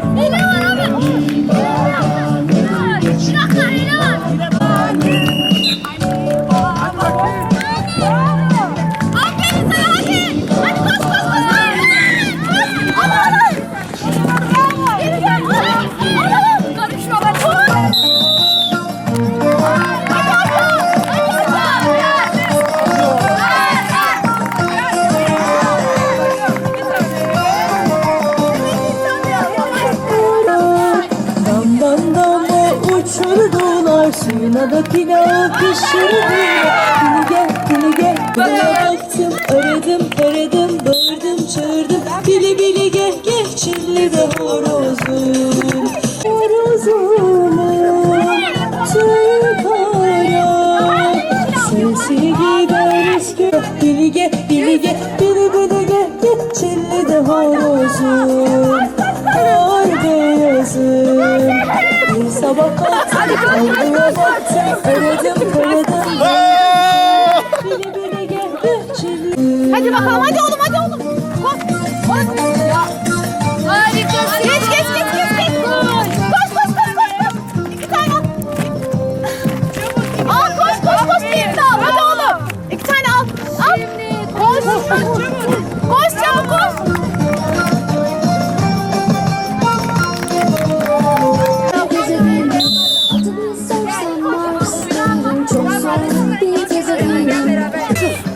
Hile Damdan damla uçurdular Suyuna da pilav pişirdiler Gülü gel gülü gel Gülüne baktım aradım aradım Bağırdım çağırdım. Bili bili gel gel Çilli de horozum. Horozumun tüy kara Sesi gider eski Bili gel bili gel Bili bili gel gel Çilli de horozum. Kar beyazım sabah kalktım. Avluya baktım Aradım aradım Bili bili geldi Hadi bakalım hadi oğlum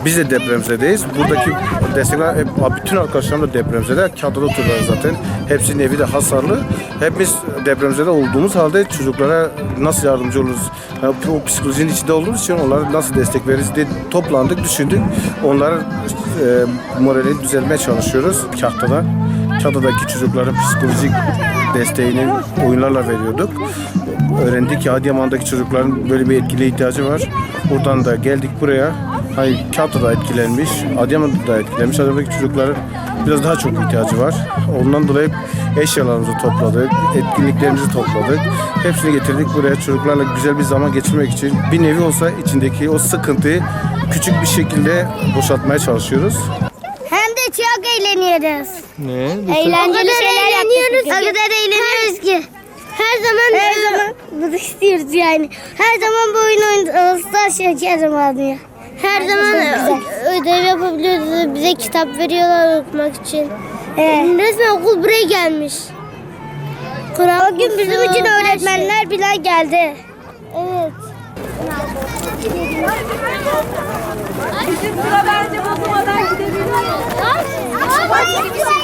Biz de depremzedeyiz. Buradaki destekler hep bütün arkadaşlarım da depremzede. Çatıda oturuyorlar zaten. Hepsinin evi de hasarlı. Hepimiz depremzede olduğumuz halde çocuklara nasıl yardımcı oluruz? Yani o psikolojinin içinde olduğumuz için onlara nasıl destek veririz diye toplandık, düşündük. Onların e, morali düzeltmeye çalışıyoruz Kahtada. Çatıdaki çocukların psikolojik desteğini oyunlarla veriyorduk. Öğrendik ki Adıyaman'daki çocukların böyle bir etkili ihtiyacı var. Buradan da geldik buraya. Hayır, Kahta da etkilenmiş, Adıyaman'da da etkilenmiş. Adıyaman'daki çocukların biraz daha çok ihtiyacı var. Ondan dolayı eşyalarımızı topladık, etkinliklerimizi topladık. Hepsini getirdik buraya çocuklarla güzel bir zaman geçirmek için. Bir nevi olsa içindeki o sıkıntıyı küçük bir şekilde boşaltmaya çalışıyoruz. Hem de çok eğleniyoruz. Ne? Eğlenceli şeyler eğleniyoruz. O kadar eğleniyoruz ki. Her zaman her zaman bunu istiyoruz yani. Her zaman bu oyun oynuyoruz. şekerim alıyor. Her zaman ödev yapabiliyoruz. Bize kitap veriyorlar okumak için. Resmen okul buraya gelmiş. Kur'an o gün bizim için öğretmenler bile geldi. Evet.